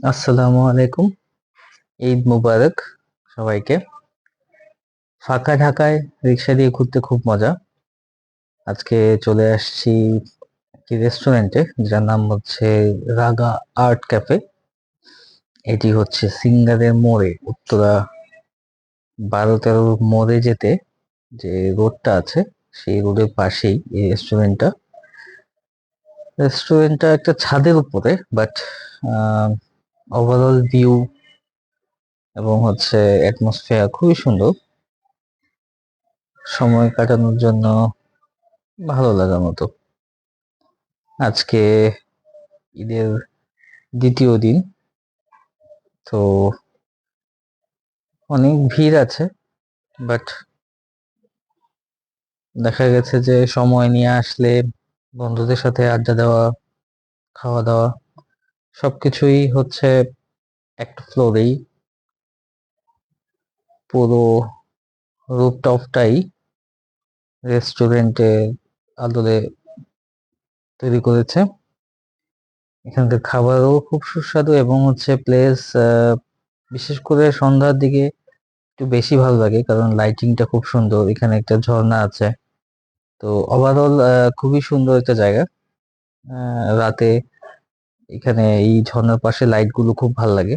আসসালামু আলাইকুম। ঈদ মুবারক সবাইকে। ফাঁকা ঢাকায় রিক্সা দিয়ে ঘুরতে খুব মজা। আজকে চলে আসছি একটি রেস্টুরেন্টে যার নাম হচ্ছে রাগা আর্ট ক্যাফে। এটি হচ্ছে সিঙ্গারের মোড়ে, উত্তরা বারো তেরো মোড়ে যেতে যে রোডটা আছে, সেই রোডের পাশেই এই রেস্টুরেন্টটা রেস্টুরেন্টটা একটা ছাদের উপরে বাট ওভারঅল ভিউ এবং হচ্ছে অ্যাটমসফিয়ার খুবই সুন্দর। সময় কাটানোর জন্য ভালো লাগার মতো। আজকে ঈদের দ্বিতীয় দিন, তো অনেক ভিড় আছে বাট দেখা গেছে যে সময় নিয়ে আসলে বন্ধুদের সাথে আড্ডা দেওয়া, খাওয়া দাওয়া সবকিছুই হচ্ছে একটা ফ্লোরেই। পুরো রুপটপটাই রেস্টুরেন্টের আদলে তৈরি করেছে। এখানকার খাবারও খুব সুস্বাদু এবং হচ্ছে প্লেস বিশেষ করে সন্ধ্যার দিকে একটু বেশি ভালো লাগে কারণ লাইটিংটা খুব সুন্দর, এখানে একটা ঝর্ণা আছে। তো ওভারঅল খুবই সুন্দর একটা জায়গা। রাতে এখানে এই ঝর্ণার পাশে লাইটগুলো খুব ভালো লাগে।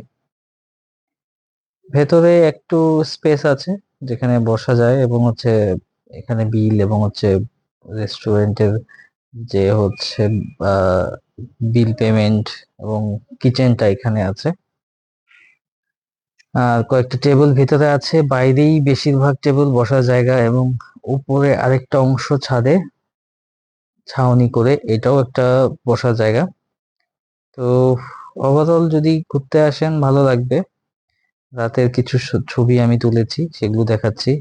ভেতরে একটু স্পেস আছে, যেখানে বসা যায় এবং হচ্ছে এখানে বিল এবং হচ্ছে রেস্টুরেন্টের যে হচ্ছে বিল পেমেন্ট এবং কিচেনটা এখানে আছে। আর কয়েকটা টেবিল ভিতরে আছে, বাইরেই বেশিরভাগ টেবিল বসার জায়গা এবং উপরে আরেকটা অংশ ছাদে ছাউনি করে এটাও একটা বসার জায়গা। তো ওভারঅল যদি ঘুরতে আসেন ভালো লাগবে। রাতের কিছু ছবি আমি তুলেছি সেগুলো দেখাচ্ছি।